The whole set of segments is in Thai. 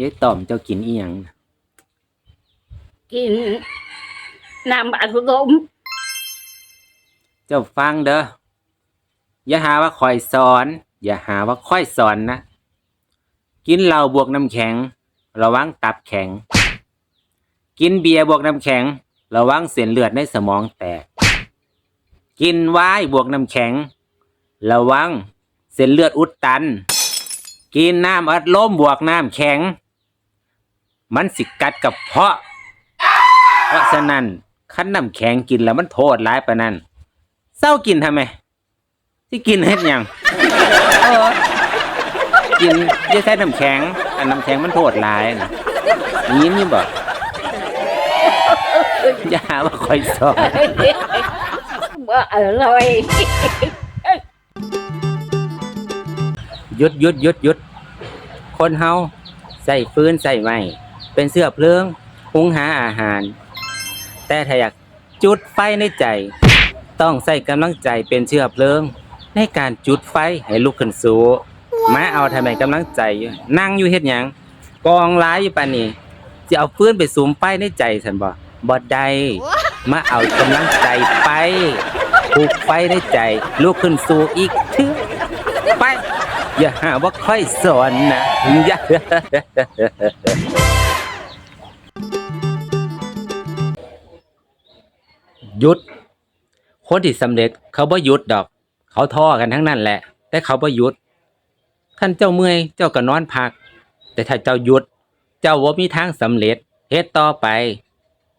ยายต่อมเจ้ากินอีหยังกินน้ำอัดลมเจ้าฟังเด้ออย่าหาว่าคอยสอน อย่าหาว่าค่อยสอนนะ กินเหล้าบวกน้ำแข็ง ระวังตับแข็ง กินเบียร์บวกน้ำแข็ง ระวังเส้นเลือดในสมองแตก กินไวน์บวกน้ำแข็ง ระวังเส้นเลือดอุดตัน กินน้ำอัดลมบวกน้ำแข็ง มันสิกัดกับเพาะ เพราะฉะนั้นคั้นน้ำแข็งกินแล้วมันโทษร้ายปะนั้นเศร้ากินทำไมที่กินเฮ็ดหยังเออกินอยี่าใช้น้ำแข็งอันน้ำแข็งมันโทษร้ายนะยิ้มนี่บอกอย่าหาว่าคอยสอนว่าอร่อยหยุดหยุดหยุดหยุดคนเฮาใส่ฟืนใส่ไม้ เป็นเสื้อเพลิงหุงหาอาหาร แต่ถ้าอยากจุดไฟในใจ ต้องใส่กำลังใจเป็นเชื้อเพลิง ในการจุดไฟให้ลุกขึ้นสู้มาเอาทำไมกำลังใจอยู่นั่งอยู่เฮ็ดหยังกองร้ายอยู่ปานนี้จะเอาฟืนไปสูมไฟในใจฉันบ่บ่ได้มาเอากำลังใจไปปลูกไฟในใจลุกขึ้นสู้อีกเถือไปอย่าหาว่าค่อยสอนนะอย่า ยุด คนที่สำเร็จเขาบ่หยุดดอก เขาท้อกันทั้งนั้นแหละ แต่เขาบ่หยุดขั้นเจ้าเมื่อยเจ้าก็นอนพัก แต่ถ้าเจ้าหยุด เจ้าว่ามีทางสำเร็จเฮ็ดต่อไป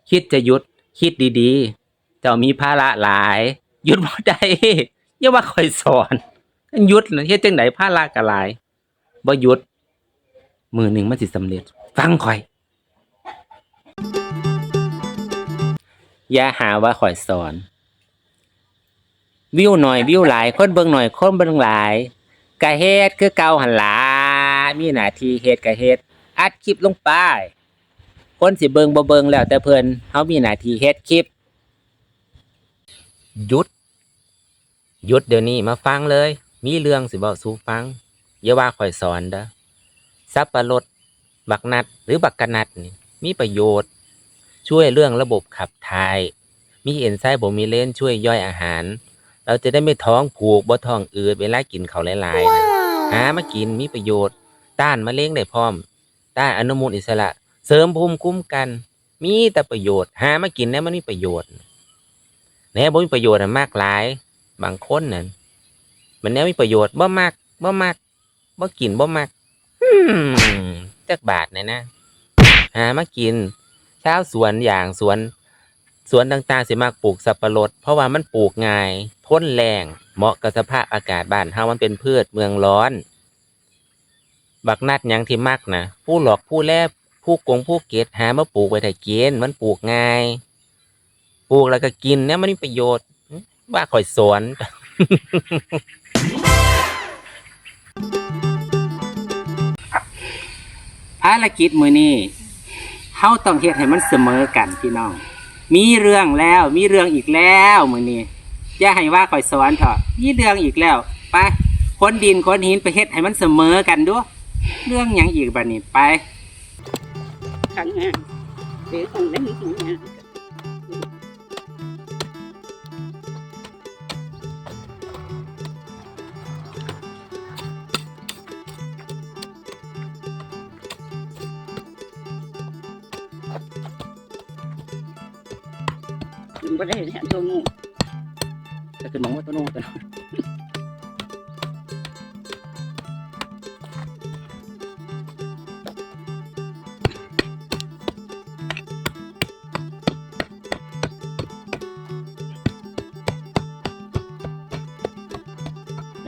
คิดจะหยุด คิดดีๆ เจ้ามีภาระหลายหยุดบ่ได้อย่าว่าคอยสอนหยุดเฮ็ดจังไดภาระก็หลายบ่หยุดมือหนึ่งมันสิสำเร็จ ฟังคอย อย่าหาว่าข่อยสอน วิวหน่อยวิวหลาย คนเบิ่งหน่อยคนเบิ่งหลายกะเฮ็ดคือเก่าหันหลามีหน้าที่เฮ็ดกะเฮ็ดอัดคลิปลงไปคนสิเบิ่งบ่เบิ่งแล้วแต่เพิ่นเฮามีหน้าที่เฮ็ดคลิปหยุดหยุดเดี๋ยวนี้มาฟังเลย มีเรื่องสิเว้าสู่ฟังอย่าว่าข่อยสอนเด้อสับปะรดบักนัดหรือบักกะนัดนี่มีประโยชน์ ช่วยเรื่องระบบขับถ่าย มีเอนไซม์โบมิเลนช่วยย่อยอาหาร เราจะได้ไม่ท้องผูกบ่ท้องอืดเวลากินเขาวหลายๆนะหามากินมีประโยชน์ ต้านมะเร็งได้พร้อม ต้านอนุมูลอิสระ เสริมภูมิคุ้มกัน มีแต่ประโยชน์ หามากินแล้วมันมีประโยชน์แหน่บ่มีประโยชน์น่ะมากหลาย บางคนนั่นมันแนวมีประโยชน์บ่มักบ่มักบ่กินบ่มักอืมจักบาทเนี่ยนะ หามากิน ชาวสวนอย่างสวน สวนต่างๆสิมักปลูกสับปะรด เพราะว่ามันปลูกง่ายทนแรงเหมาะกับสภาพอากาศบ้านเฮามันเป็นพืชเมืองร้อน บักนัดยังที่มักนะผู้หลอกผู้แลบผู้กงผู้เกตหามาปลูกไว้ถ้ากินมันปลูกง่ายปลูกแล้วก็กินเนี่ยมันมีประโยชน์ว่าข่อยสวนภารกิจมือนี้ เฮาต้องเฮ็ดให้มันเสมอกันพี่น้อง มีเรื่องแล้วมีเรื่องอีกแล้วมือนี้อย่าให้ว่าข่อยสอนเถอะมีเรื่องอีกแล้วไปคนดินคนหินไปเฮ็ดให้มันเสมอกันด้วยเรื่องอยังอีกบัดนี้ไปข้างหน้าหรือข้างหน้าข้างหน้า บ่ได้แท้ตัวงูจะขึ้นมองว่าตัวโน้ตัวนู้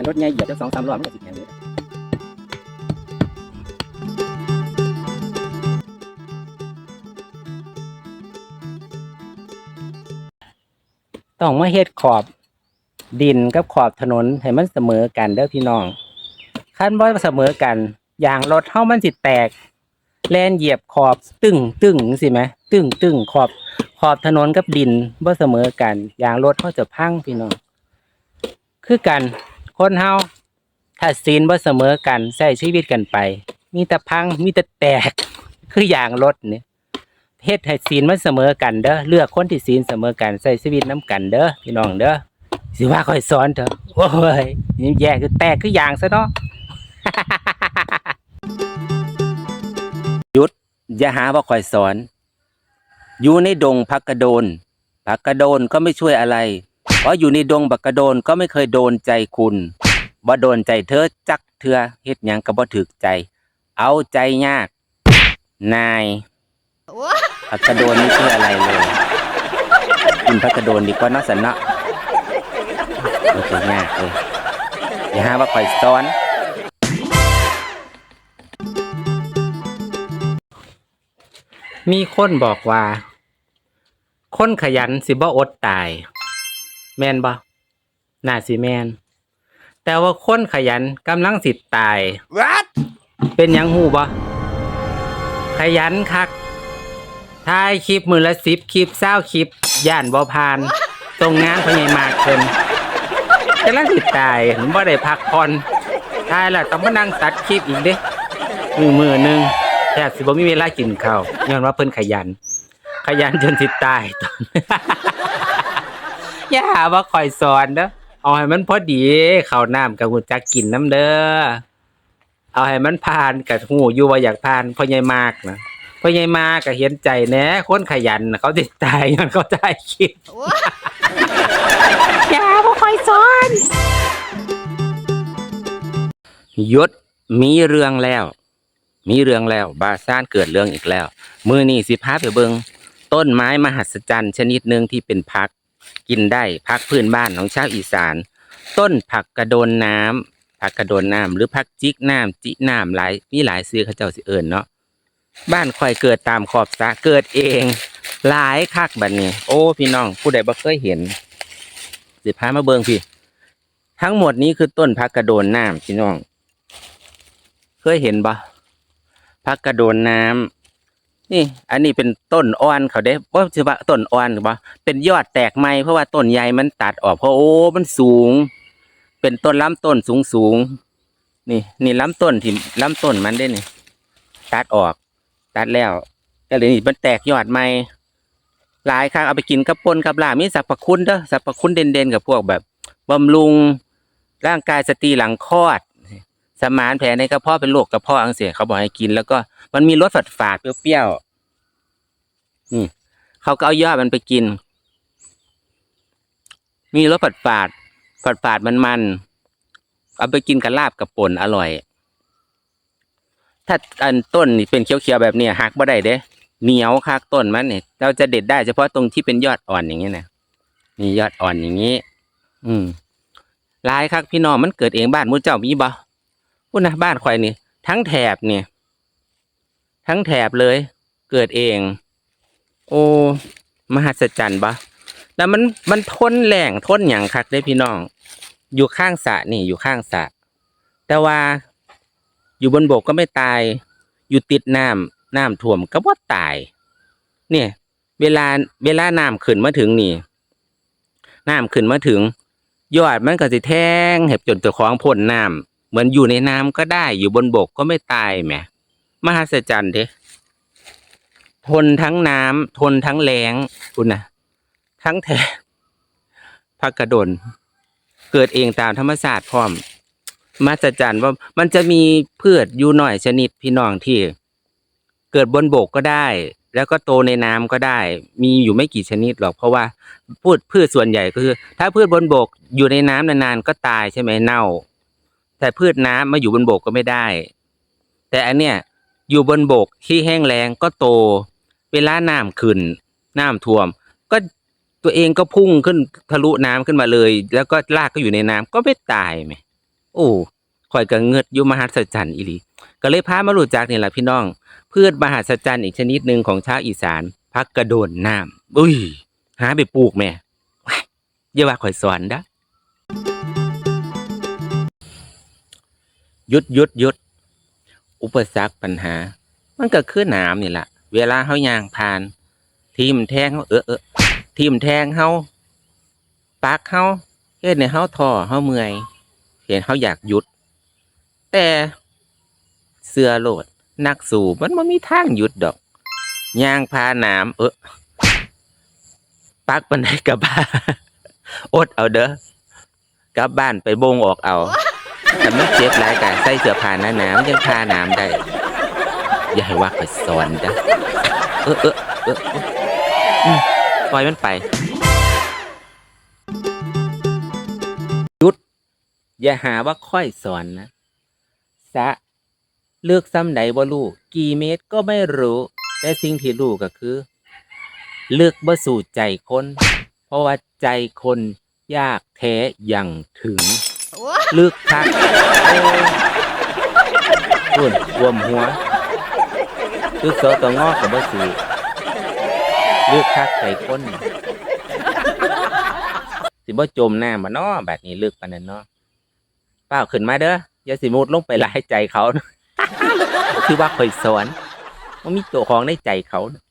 รถใหญ่เหยียบจะสองสามรอบมันก็สิแข็งเลย ต้องมาเฮ็ดขอบดินกับขอบถนนให้มันเสมอกันเด้อพี่น้องคันบ่เสมอกัน อย่างรถเฮามันสิแตก แล่นเหยียบขอบตึงตึงสิไหมตึงตึงขอบขอบถนนกับดินบ่เสมอกัน อย่างรถเฮาจะพังพี่น้องคือกันคนเฮาถ้าศีลบ่เสมอกันใช้ชีวิตกันไป มีแต่พังมีแต่แตกคืออย่างรถเนี่ย เฮ็ดให้ศีลมันเสมอกันเด้อเลือกคนที่ศีลเสมอกันใส่ชีวิตน้ำกันเด้อพี่น้องเด้อสิว่าค่อยสอนเถอะโอ้ยนี่แย่คือแตกคืออย่างซะเนาะหยุดอย่าหาว่าค่อยสอน อยู่ในดงพักกระโดนพักกระโดนก็ไม่ช่วยอะไร เพราะอยู่ในดงบักกระโดนก็ไม่เคยโดนใจคุณบ่โดนใจเธอจักเทือเฮ็ดหยังก็บ่ถึกใจ เอาใจยาก นาย พักกระโดนไม่ช่วยอะไรเลยคุณพักกระโดนดีกว่าเนาะสันเนาะโอเคยากเลยอย่าหาว่าคอยซ้อนมีคนบอกว่า คนขยันสิบ่อดตาย แม่นบ่น่าสิแม่นแต่ว่าคนขยันกำลังสิตาย What? เป็นหยังหูบ่ขยันคัก ถ่ายคลิปมือละสิบคลิปเศร้าคลิป ย่านบ่พาน ตรงงานพอใหญมากเพิ่นกำลังสิตายผมบ่ได้พักผ่อนถ่ายล้วต้องมานั่งตัดคลิปอีกเด้มือมือหนึงแทบสิบ่มีเวลากินข้าวย้อนว่าเพิ่นขยัน ขยันจนสิดตายตอนอย่าหาว่าคอยสอนเด้อเอาให้มันพอดีข้าวน้ำกับหูจักกินน้ำเด้อเอาให้มันผ่านกับหูอยู่ว่าอยากผ่านพอใหญ่มากนะ พ่อใหญ่มากก็เห็นใจแหน่คนขยันน่ะเขาติดตายย้อนเขาได้คิดอย่าบ่ค่อยสอนยศมีเรื่องแล้ว มีเรื่องแล้ว บาซ่านเกิดเรื่องอีกแล้ว มือนี่สิพาไปเบิงต้นไม้มหัศจรรย์ชนิดหนึ่งที่เป็นพัก กินได้พักพื้นบ้านของชาวอีสาน ต้นผักกระโดนน้ำผักกระโดนน้ำหรือผักจิกน้ำจิน้ำหลายมีหลายซื้อเขาเจ้าสิเอิญเนาะ บ้านข่อยเกิดตามขอบสระเกิดเองหลายคักแบัดนี้ โอ้พี่น้อง ผู้ใดบ่เคยเห็นสิพามาเบิงพี่ ทั้งหมดนี้คือต้นผักกระโดนน้ำพี่น้อง เคยเห็นบ่ผักกระโดนน้ำนี่ อันนี้เป็นต้นอ่อนเขาเด้ว่าจะว่าต้นอ่อนหรือบ่เป็นยอดแตกใหม่เพราะว่าต้นใหญ่มันตัดออกเพราะโอ้มันสูง เป็นต้นล้ำต้นสูงสูงๆนี่ นี่ล้ำต้นที่ล้ำต้นมันได้นี่ตัดออก ตัดแล้วก็เลยนี่มันแตกยอดใหม่หลายครั้งเอาไปกินกับปนกับลาบมีสรรพคุณเด้อสรรพคุณเด่นๆกับพวกแบบบำรุงร่างกายสตรีหลังคลอด สมานแผลในกระเพาะเป็นโรคกระเพาะอังเสียเขาบอกให้กิน แล้วก็มันมีรสฝาดฝาดเปรี้ยวๆนี่เขาก็เอายอดมันไปกิน มีรสฝาดฝาดฝาดฝาดมันมันๆเอาไปกินกับลาบกับป่นอร่อย ถ้าอันต้นนี่เป็นเขียวๆแบบนี้หักบ่ได้เด้เหนียวคักต้นมันเนี่ยเราจะเด็ดได้เฉพาะตรงที่เป็นยอดอ่อนอย่างเงี้ยนะนี่ยอดอ่อนอย่างงี้ อืมลายคักพี่น้องมันเกิดเองบ้านมูเจ้ามีบ่พูดนะบ้านข่อยนี่ทั้งแถบเนี่ย ทั้งแถบเลย เกิดเอง โอ้มหัศจรรย์บ่แล้วมันมันทนแรงทนอย่างคักได้พี่น้อง อยู่ข้างสะนี่อยู่ข้างสะแต่ว่า อยู่บนบกก็ไม่ตาย อยู่ติดน้ำน้ำท่วมก็บ่ตาย เนี่ย เวลาเวลาน้ำขึ้นมาถึงนี่น้ำขึ้นมาถึง ยอดมันก็สิแทงเห็บจนเจ้าของพ่นน้ำเหมือนอยู่ในน้ำก็ได้ อยู่บนบกก็ไม่ตายแหมมหัศจรรย์เด้ทนทั้งน้ำทนทั้งแรงคุณนะทั้งแถบพักกระโดนเกิดเองตามธรรมชาติพร้อม มหัศจรรย์ว่ามันจะมีพืชอยู่หน่อยชนิดพี่น้องที่ เกิดบนบกก็ได้ แล้วก็โตในน้ำก็ได้ มีอยู่ไม่กี่ชนิดหรอก เพราะว่าพืชพืชส่วนใหญ่ก็คือ ถ้าพืชบนบกอยู่ในน้ำนานๆก็ตายใช่ไหมเน่า แต่พืชน้ำมาอยู่บนบกก็ไม่ได้ แต่อันเนี้ยอยู่บนบกที่แห้งแล้งก็โต เวลาน้ำขึ้นน้ำท่วม ก็ตัวเองก็พุ่งขึ้นทะลุน้ำขึ้นมาเลย แล้วก็รากก็อยู่ในน้ำก็ไม่ตายไหม โอ้ข่อยก็เงือดอยู่มหัศจรรย์อีหลีก็เลยพามารู้จักนี่แหละพี่น้อง พืชมหัศจรรย์อีกชนิดหนึ่งของชาวอีสานพักกระโดนน้ำอุ้ย หาไปปลูกแม่ว้ายอย่าว่าข่อยสอนนะยุดยุดยุดอุปสรรคปัญหา มันก็คือน้ำนี่แหละเวลาเฮายางผ่าน ทีมแทงเฮาเออเออทีมแทงเฮาปากเฮาเฮ็ดในเฮาท้อเฮาเมื่อย ห็นเฮาอยากหยุด แต่เสื้อโลดนักสู่มันบ่มีทางหยุดดอกย่างพาน้ำเออปักปันไดกลับบ้านอดเอาเด้อกลับบ้านไปบงออกเอาแต่ไม่เจ็บหลายกะใส่เสื้อผ้าหนาๆมันยังพาน้ำได้ อย่าให้ว่าข่อยสอนเด้อเออเออเออปล่อยมันไป อย่าหาว่าค่อยสอนนะ สะ เลือกซ้ำใดบ่รู้กี่เมตรก็ไม่รู้ แต่สิ่งที่รู้ก็คือ เลือกบ่สู่ใจคน เพราะว่าใจคนยากแท้อย่างถึง เลือกคักโอ้ยพุ่นรวมหัวเลือกโซตัวงอกกับบ่สู่เลือกคักใจคนสิบ่จมน้ำบ่น้อแบบนี้เลือกปานนั้นเนาะ เปล่าขึ้นมาเด้ออย่าสิมุดลงไปหลายใจเขา คือว่าคอยสอนว่ามีตัวของในใจเขานะ